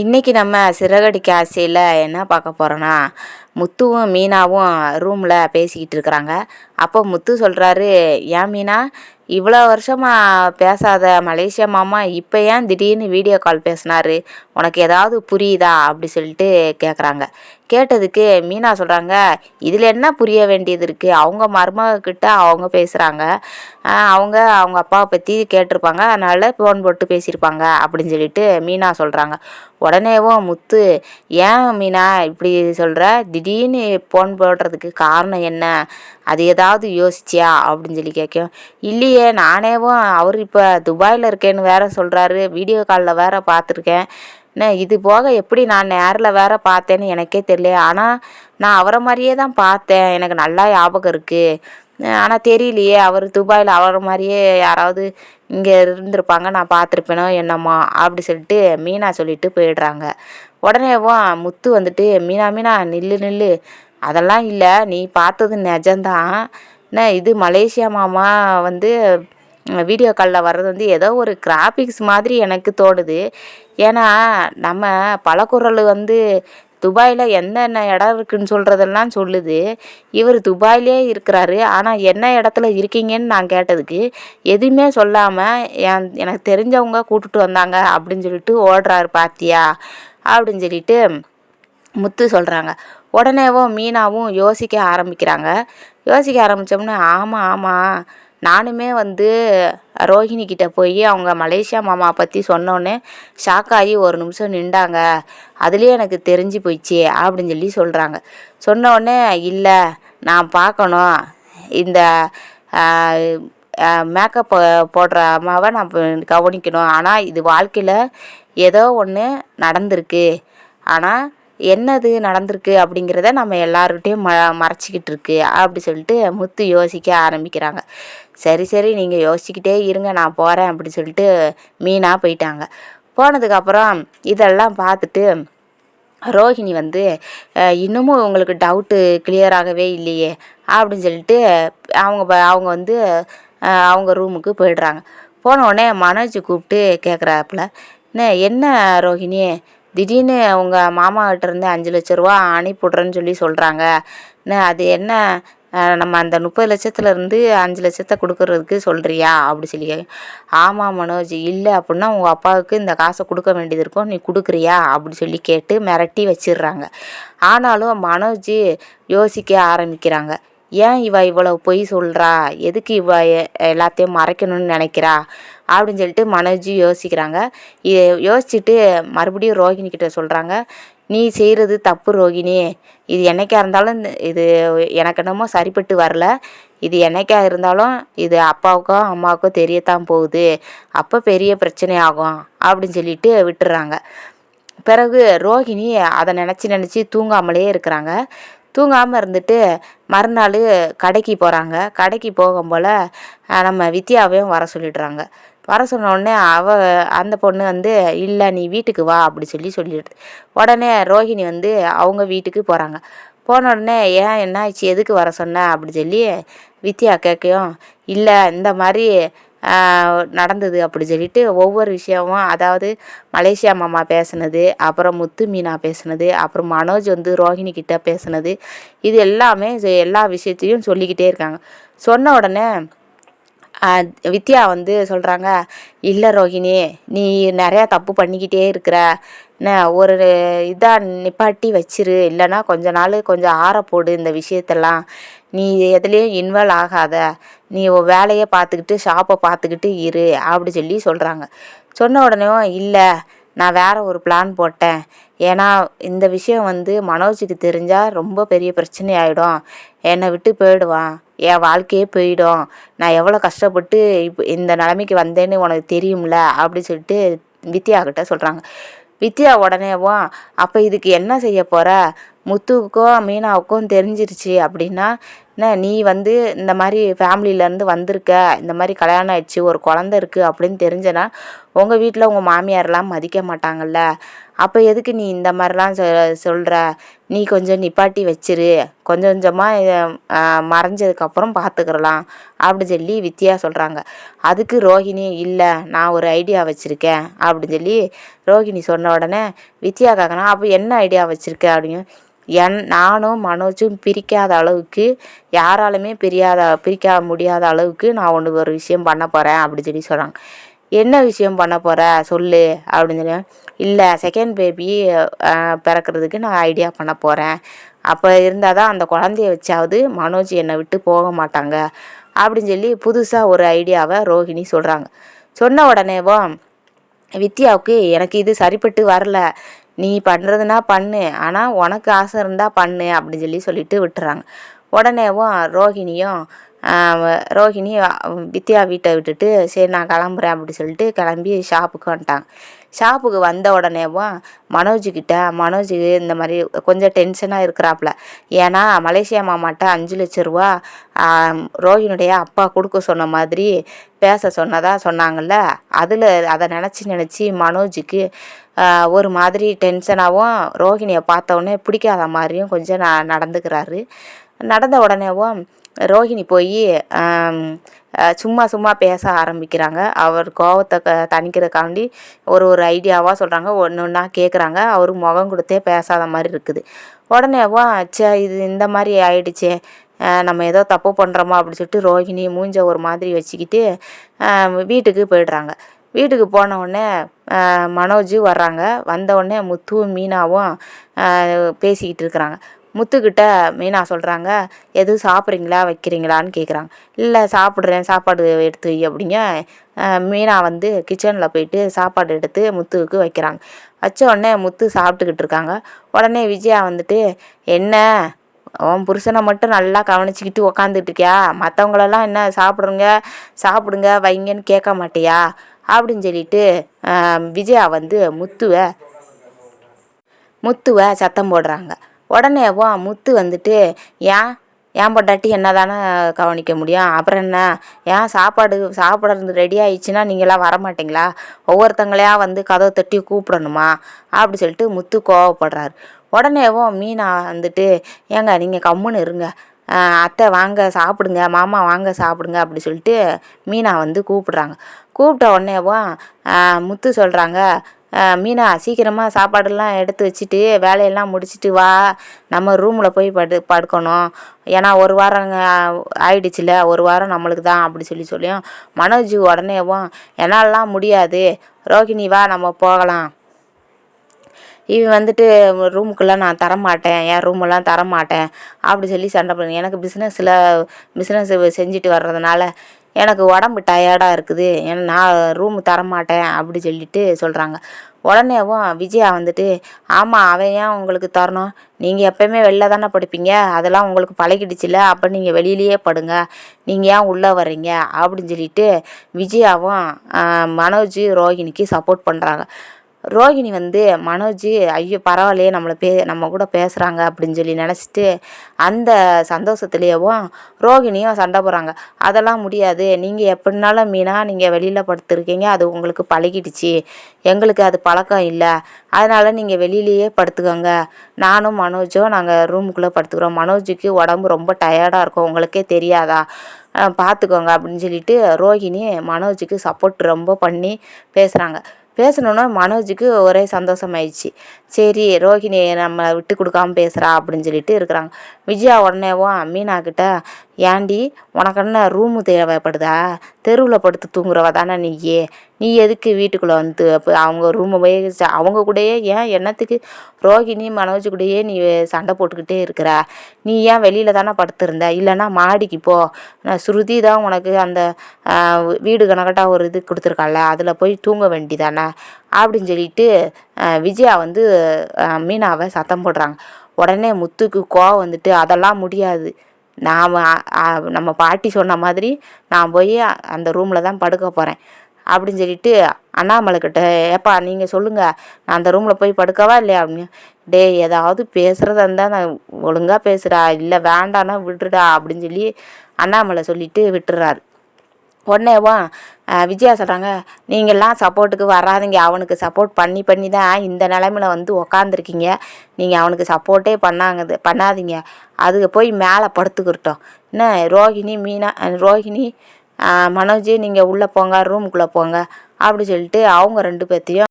இன்றைக்கி நம்ம சிறகடிக்க ஆசையில் என்ன பார்க்க போகிறோன்னா முத்துவும் மீனாவும் ரூமில் பேசிக்கிட்டு இருக்கிறாங்க. அப்போ முத்து சொல்கிறாரு ஏன் மீனா இவ்வளோ வருஷமாக பேசாத மலேசியா மாமா இப்போ ஏன் திடீர்னு வீடியோ கால் பேசினாரு? உனக்கு ஏதாவது புரியுதா? அப்படி சொல்லிட்டு கேட்குறாங்க கேட்டதுக்கு மீனா சொல்கிறாங்க இதில் என்ன புரிய வேண்டியது இருக்குது அவங்க மருமகிட்ட அவங்க பேசுகிறாங்க அவங்க அவங்க அப்பாவை பற்றி கேட்டிருப்பாங்க. அதனால் ஃபோன் போட்டு பேசியிருப்பாங்க அப்படின்னு சொல்லிட்டு மீனா சொல்கிறாங்க உடனேவும் முத்து ஏன் மீனா இப்படி சொல்கிற திடீர்னு ஃபோன் போடுறதுக்கு காரணம் என்ன? அது ஏதாவது யோசிச்சியா? அப்படின்னு சொல்லி கேட்கும். இல்லையே நானேவும் அவர் இப்போ துபாயில் இருக்கேன்னு வேற சொல்கிறாரு வீடியோ காலில் வேற பார்த்துருக்கேன். நான் இது போக எப்படி நான் நேரில் வேற பார்த்தேன்னு எனக்கே தெரியல. ஆனால் நான் அவரை மாதிரியே தான் பார்த்தேன். எனக்கு நல்லா ஞாபகம் இருக்குது ஆனால் தெரியலையே. அவர் துபாயில் அவரை மாதிரியே யாராவது இங்கே இருந்திருப்பாங்க. நான் பார்த்துருப்பேனோ என்னம்மா அப்படி சொல்லிட்டு மீனா சொல்லிட்டு போயிடுறாங்க. உடனேவும் முத்து வந்துட்டு மீனா மீனா நில்லு நில்லு. அதெல்லாம் இல்லை. நீ பார்த்தது நிஜம்தான். என்ன இது மலேசியா மாமா வந்து வீடியோ காலில் வர்றது வந்து ஏதோ ஒரு கிராஃபிக்ஸ் மாதிரி எனக்கு தோணுது. ஏன்னா நம்ம பலகுரல் வந்து துபாயில் என்னென்ன இடம் இருக்குதுன்னு சொல்கிறதெல்லாம் சொல்லுது. இவர் துபாயிலே இருக்கிறாரு. ஆனால் என்ன இடத்துல இருக்கீங்கன்னு நான் கேட்டதுக்கு எதுவுமே சொல்லாமல் என் எனக்கு தெரிஞ்சவங்க கூட்டுட்டு வந்தாங்க அப்படின்னு சொல்லிட்டு ஓடுறாரு பாத்தியா? அப்படின்னு சொல்லிட்டு முத்து சொல்கிறாங்க உடனேவும் மீனாவும் யோசிக்க ஆரம்பிக்கிறாங்க. யோசிக்க ஆரம்பித்தோம்னா ஆமாம் ஆமாம் நானுமே வந்து ரோஹிணிக்கிட்ட போய் அவங்க மலேசியா மாமா பற்றி சொன்னோன்னே ஷாக் ஆகி ஒரு நிமிஷம் நின்றாங்க. அதுலேயே எனக்கு தெரிஞ்சு போயிடுச்சு அப்படின்னு சொல்லி சொல்கிறாங்க சொன்னோடனே இல்லை நான் பார்க்கணும். இந்த மேக்கப் போடுற அம்மாவை நான் கவனிக்கணும். ஆனால் இது வாழ்க்கையில் ஏதோ ஒன்று நடந்திருக்கு. ஆனால் என்னது நடந்திருக்கு அப்படிங்கிறத நம்ம எல்லார்கிட்டையும் ம மறைச்சிக்கிட்டு இருக்கு அப்படி சொல்லிட்டு முத்து யோசிக்க ஆரம்பிக்கிறாங்க. சரி சரி நீங்கள் யோசிச்சுக்கிட்டே இருங்க நான் போகிறேன் அப்படி சொல்லிட்டு மீனாக போயிட்டாங்க. போனதுக்கப்புறம் இதெல்லாம் பார்த்துட்டு ரோஹிணி வந்து இன்னமும் உங்களுக்கு டவுட்டு கிளியராகவே இல்லையே அப்படின்னு சொல்லிட்டு அவங்க அவங்க வந்து அவங்க ரூமுக்கு போயிடுறாங்க. போன உடனே மனோஜ் கூப்பிட்டு கேட்குறாப்புல என்ன என்ன ரோஹிணி? திடீர்னு அவங்க மாமாக்கிட்ட இருந்து அஞ்சு லட்ச ரூபா அனுப்பிவிட்றேன்னு சொல்லி சொல்கிறாங்க என்ன அது என்ன? நம்ம அந்த முப்பது லட்சத்துலேருந்து அஞ்சு லட்சத்தை கொடுக்குறதுக்கு சொல்கிறியா அப்படி சொல்லி ஆமாம் மனோஜ் இல்லை அப்படின்னா உங்கள் அப்பாவுக்கு இந்த காசை கொடுக்க வேண்டியது இருக்கும் நீ கொடுக்குறியா? அப்படி சொல்லி கேட்டு மிரட்டி வச்சிடுறாங்க. ஆனாலும் மனோஜ் யோசிக்க ஆரம்பிக்கிறாங்க. ஏன் இவ இவ்வளவு பொய் சொல்கிறா எதுக்கு இவ எல்லாத்தையும் மறைக்கணும்னு நினைக்கிறா? அப்படின்னு சொல்லிட்டு மனோஜ் யோசிக்கிறாங்க. யோசிச்சுட்டு மறுபடியும் ரோஹிணி கிட்ட சொல்கிறாங்க நீ செய்கிறது தப்பு ரோகிணி இது என்னைக்கா இருந்தாலும் இது எனக்கு என்னமோ சரிப்பட்டு வரல. இது என்னைக்கா இருந்தாலும் இது அப்பாவுக்கும் அம்மாவுக்கும் தெரியத்தான் போகுது. அப்போ பெரிய பிரச்சனை ஆகும். அப்படின்னு சொல்லிட்டு விட்டுறாங்க. பிறகு ரோகிணி அதை நினச்சி நினச்சி தூங்காமலே இருக்கிறாங்க. தூங்காமல் இருந்துட்டு மறுநாள் கடைக்கு போகிறாங்க கடைக்கு போகும் போல் நம்ம வித்யாவையும் வர சொல்லிடுறாங்க. வர சொன்னோடனே அவ அந்த பொண்ணு வந்து இல்லை நீ வீட்டுக்கு வா அப்படி சொல்லி சொல்லிடுது. உடனே ரோஹிணி வந்து அவங்க வீட்டுக்கு போகிறாங்க போன உடனே ஏன் என்ன ஆச்சு எதுக்கு வர சொன்ன? அப்படி சொல்லி வித்யா கேட்கும் இல்லை இந்த மாதிரி நடந்தது அப்படி சொல்லிட்டு ஒவ்வொரு விஷயமும் அதாவது மலேசியா மாமா பேசுனது அப்புறம் முத்து மீனா பேசுனது அப்புறம் மனோஜ் வந்து ரோஹிணி கிட்ட பேசுனது இது எல்லாமே எல்லா விஷயத்தையும் சொல்லிக்கிட்டே இருக்காங்க. சொன்ன உடனே வித்யா வந்து சொல்கிறாங்க இல்லை ரோஹிணி நீ நிறையா தப்பு பண்ணிக்கிட்டே இருக்கிற. என்ன ஒரு இதாக நிப்பாட்டி வச்சிரு. இல்லைன்னா கொஞ்ச நாள் கொஞ்சம் ஆற போடு இந்த விஷயத்தெல்லாம். நீ எதுலேயும் இன்வால்வ் ஆகாத. நீ வேலையை பார்த்துக்கிட்டு ஷாப்பை பார்த்துக்கிட்டு இரு அப்படி சொல்லி சொல்கிறாங்க சொன்ன உடனே இல்லை நான் வேறு ஒரு பிளான் போட்டேன். ஏன்னா இந்த விஷயம் வந்து மனோஜுக்கு தெரிஞ்சால் ரொம்ப பெரிய பிரச்சனை ஆகிடும் என்னை விட்டு போயிடுவான். என் வாழ்க்கையே போயிடும். நான் எவ்வளோ கஷ்டப்பட்டு இப்போ இந்த நிலமைக்கு வந்தேன்னு உனக்கு தெரியும்ல? அப்படி சொல்லிட்டு வித்யா கிட்ட சொல்கிறாங்க வித்யா உடனேவும் அப்போ இதுக்கு என்ன செய்ய போகிற முத்துவுக்கும் மீனாவுக்கும் தெரிஞ்சிருச்சு அப்படின்னா என்ன நீ வந்து இந்த மாதிரி ஃபேமிலியிலேருந்து வந்திருக்க இந்த மாதிரி கல்யாணம் ஆயிடுச்சு ஒரு குழந்த இருக்குது அப்படின்னு தெரிஞ்சனா உங்கள் வீட்டில் உங்கள் மாமியார்லாம் மதிக்க மாட்டாங்கல்ல. அப்போ எதுக்கு நீ இந்த மாதிரிலாம் சொ சொல்கிற நீ கொஞ்சம் நிப்பாட்டி வச்சிரு. கொஞ்சம் கொஞ்சமாக மறைஞ்சதுக்கப்புறம் பார்த்துக்கிறலாம் அப்படி சொல்லி வித்யா சொல்கிறாங்க அதுக்கு ரோஹிணி இல்லை நான் ஒரு ஐடியா வச்சுருக்கேன் அப்படின்னு சொல்லி ரோஹிணி சொன்ன உடனே வித்யா கேட்கணும் அப்போ என்ன ஐடியா வச்சுருக்க அப்படின்னு என் நானும் மனோஜும் பிரிக்காத அளவுக்கு யாராலுமே பிரியாத பிரிக்க முடியாத அளவுக்கு நான் ஒன்று ஒரு விஷயம் பண்ண போகிறேன் அப்படின்னு சொல்லி சொல்கிறாங்க என்ன விஷயம் பண்ண போகிற சொல்லு அப்படின்னு சொல்லி. இல்லை செகண்ட் பேபி பிறக்கிறதுக்கு நான் ஐடியா பண்ண போகிறேன் அப்போ இருந்தால் தான் அந்த குழந்தைய வச்சாவது மனோஜ் என்னை விட்டு போக மாட்டாங்க அப்படின்னு சொல்லி புதுசாக ஒரு ஐடியாவை ரோஹிணி சொல்கிறாங்க சொன்ன உடனேவோ வித்யாவுக்கு எனக்கு இது சரிப்பட்டு வரல. நீ பண்ணுறதுனா பண்ணு ஆனால் உனக்கு ஆசை இருந்தால் பண்ணு அப்படின்னு சொல்லி சொல்லிட்டு விட்டுறாங்க. உடனேவும் ரோஹிணியும் ரோஹிணி வித்யா வீட்டை விட்டுட்டு சரி நான் கிளம்புறேன் அப்படி சொல்லிட்டு கிளம்பி ஷாப்புக்கு வந்துட்டாங்க. ஷாப்புக்கு வந்த உடனேவும் மனோஜுக்கிட்ட மனோஜ் இந்த மாதிரி கொஞ்சம் டென்ஷனாக இருக்கிறாப்புல. ஏன்னா மலேசியா மாமாட்ட அஞ்சு லட்ச ரூபா ரோஹினுடைய அப்பா கொடுக்க சொன்ன மாதிரி பேச சொன்னதாக சொன்னாங்கல்ல. அதில் அதை நினச்சி நினச்சி மனோஜுக்கு ஒரு மாதிரி டென்ஷனாகவும் ரோஹிணியை பார்த்தோன்னே பிடிக்காத மாதிரியும் கொஞ்சம் ந நடந்துக்கிறாரு. நடந்த உடனேவும் ரோஹிணி போய் சும்மா சும்மா பேச ஆரம்பிக்கிறாங்க. அவர் கோவத்தை க தணிக்கிறதுக்காண்டி ஒரு ஒரு ஐடியாவாக சொல்கிறாங்க ஒன்று ஒன்றா கேட்குறாங்க அவர் முகம் கொடுத்தே பேசாத மாதிரி இருக்குது. உடனேவா சே இது இந்த மாதிரி ஆயிடுச்சே. நம்ம ஏதோ தப்பு பண்ணுறோமா அப்படின்னு சொல்லிட்டு ரோஹிணி மூஞ்ச ஒரு மாதிரி வச்சுக்கிட்டு வீட்டுக்கு போயிடுறாங்க. வீட்டுக்கு போன உடனே மனோஜ் வர்றாங்க. வந்த உடனே முத்துவும் மீனாவும் பேசிக்கிட்டு இருக்கிறாங்க. முத்துக்கிட்ட மீனா சொல்கிறாங்க எதுவும் சாப்பிட்றீங்களா? வைக்கிறீங்களான்னு கேட்குறாங்க இல்லை சாப்பிட்றேன். சாப்பாடு எடுத்து வை அப்படிங்க மீனா வந்து கிச்சனில் போயிட்டு சாப்பாடு எடுத்து முத்துவுக்கு வைக்கிறாங்க. வச்ச உடனே முத்து சாப்பிட்டுக்கிட்டு இருக்காங்க. உடனே விஜயா வந்துட்டு என்ன? உன் புருஷனை மட்டும் நல்லா கவனிச்சிக்கிட்டு உக்காந்துட்டு இருக்கியா? மற்றவங்களெல்லாம் என்ன சாப்பிடுங்க? சாப்பிடுங்க வைங்கன்னு கேட்க மாட்டியா? அப்படின்னு சொல்லிட்டு விஜயா வந்து முத்துவை முத்துவை சத்தம் போடுறாங்க. உடனேவோ முத்து வந்துட்டு ஏன் ஏன் பொண்டாட்டி என்ன தானே கவனிக்க முடியும்? அப்புறம் என்ன? ஏன் சாப்பாடு சாப்பிட்றது ரெடி ஆயிடுச்சுன்னா நீங்களாம் வரமாட்டிங்களா? ஒவ்வொருத்தங்களையா வந்து கதவை தட்டி கூப்பிடணுமா? அப்படி சொல்லிட்டு முத்து கோவப்படுறாரு. உடனேவும் மீனா வந்துட்டு ஏங்க நீங்கள் கம்முன்னு இருங்க. அத்தை வாங்க சாப்பிடுங்க மாமா வாங்க சாப்பிடுங்க அப்படி சொல்லிட்டு மீனா வந்து கூப்பிட்றாங்க. கூப்பிட்ட உடனேவும் முத்து சொல்கிறாங்க மீனா சீக்கிரமாக சாப்பாடெல்லாம் எடுத்து வச்சுட்டு வேலையெல்லாம் முடிச்சுட்டு வா. நம்ம ரூமில் போய் படு படுக்கணும். ஏன்னா ஒரு வாரம் ஆயிடுச்சுல ஒரு வாரம் நம்மளுக்கு தான் அப்படி சொல்லி சொல்லியும் மனோஜ் உடனேவும் என்னாலலாம் முடியாது. ரோகிணி வா நம்ம போகலாம். இவன் வந்துட்டு ரூமுக்கெல்லாம் நான் தரமாட்டேன். என் ரூமெல்லாம் தரமாட்டேன். அப்படி சொல்லி சண்டை பண்ணி எனக்கு பிஸ்னஸில் பிஸ்னஸ் செஞ்சுட்டு வர்றதுனால எனக்கு உடம்பு டயர்டாக இருக்குது. ஏன்னா நான் ரூமு தரமாட்டேன் அப்படி சொல்லிட்டு சொல்கிறாங்க உடனேவும் விஜயா வந்துட்டு ஆமாம் அவன் ஏன் உங்களுக்கு தரணும்? நீங்கள் எப்போயுமே வெளில தானே படுப்பீங்க? அதெல்லாம் உங்களுக்கு பழகிடுச்சுல அப்போ நீங்கள் வெளியிலேயே படுங்க. நீங்கள் ஏன் உள்ளே வர்றீங்க? அப்படின்னு சொல்லிட்டு விஜயாவும் மனோஜ் ரோஹிணிக்கு சப்போர்ட் பண்ணுறாங்க ரோகிணி வந்து மனோஜ் ஐயோ பரவாயில்லையே நம்மளை பே நம்ம கூட பேசுகிறாங்க அப்படின்னு சொல்லி நினச்சிட்டு அந்த சந்தோஷத்துலேயேவும் ரோகிணியும் சண்டை போடுறாங்க. அதெல்லாம் முடியாது. நீங்கள் எப்படினாலும் மீனா நீங்கள் வெளியில் படுத்துருக்கீங்க. அது உங்களுக்கு பழகிடுச்சு. எங்களுக்கு அது பழக்கம் இல்லை. அதனால் நீங்கள் வெளியிலேயே படுத்துக்கோங்க. நானும் மனோஜும் நாங்கள் ரூமுக்குள்ளே படுத்துக்கிறோம். மனோஜுக்கு உடம்பு ரொம்ப டயர்டாக இருக்கும். உங்களுக்கே தெரியாதா? பார்த்துக்கோங்க அப்படின்னு சொல்லிட்டு ரோஹிணி மனோஜுக்கு சப்போர்ட் ரொம்ப பண்ணி பேசுகிறாங்க பேசினோன்னே மனோஜுக்கு ஒரே சந்தோஷமாயிடுச்சு. சரி ரோஹிணி நம்மளை விட்டு கொடுக்காம பேசுகிறா அப்படின்னு சொல்லிட்டு இருக்கிறாங்க. விஜயா உடனேவும் மீனாக்கிட்ட ஏண்டி உனக்கு என்ன ரூமு தேவைப்படுதா? தெருவில் படுத்து தூங்குறவ தானே நீயே? நீ எதுக்கு வீட்டுக்குள்ளே வந்து அப்போ அவங்க ரூமை போய் அவங்க கூடயே ஏன் என்னத்துக்கு? ரோஹிணி மனோஜ் கூடயே நீ சண்டை போட்டுக்கிட்டே இருக்கிற. நீ ஏன் வெளியில் தானே படுத்திருந்த? இல்லைன்னா மாடிக்கு போ. ஸ்ருதி தான் உனக்கு அந்த வீடு கணக்கட்டாக ஒரு இது கொடுத்துருக்கால அதில் போய் தூங்க வேண்டிதானே? அப்படின்னு சொல்லிட்டு விஜயா வந்து மீனாவை சத்தம் போடுறாங்க. உடனே முத்துக்கு கோவம் வந்துட்டு அதெல்லாம் முடியாது. நாம் நம்ம பாட்டி சொன்ன மாதிரி நான் போய் அந்த ரூமில் தான் படுக்க போகிறேன் அப்படின்னு சொல்லிட்டு அண்ணாமலைக்கிட்ட ஏப்பா நீங்கள் சொல்லுங்கள் நான் அந்த ரூமில் போய் படுக்கவா இல்லையா? அப்படின்னு. டேய் ஏதாவது பேசுகிறதா இருந்தால் நான் ஒழுங்காக பேசுகிறா இல்லை வேண்டானா விட்டுடா அப்படின்னு சொல்லி அண்ணாமலை சொல்லிட்டு விட்டுறாரு. உடனேவா விஜயா சொல்கிறாங்க நீங்கள்லாம் சப்போர்ட்டுக்கு வராதிங்க. அவனுக்கு சப்போர்ட் பண்ணி பண்ணி தான் இந்த நிலமையில வந்து உக்காந்துருக்கீங்க. நீங்கள் அவனுக்கு சப்போர்ட்டே பண்ணாங்க பண்ணாதீங்க. அதுக்கு போய் மேலே படுத்துக்கிட்டோம். என்ன ரோஹிணி மீனா ரோஹிணி மனோஜ் நீங்கள் உள்ளே போங்க ரூமுக்குள்ளே போங்க. அப்படி சொல்லிட்டு அவங்க ரெண்டு பேர்த்தையும்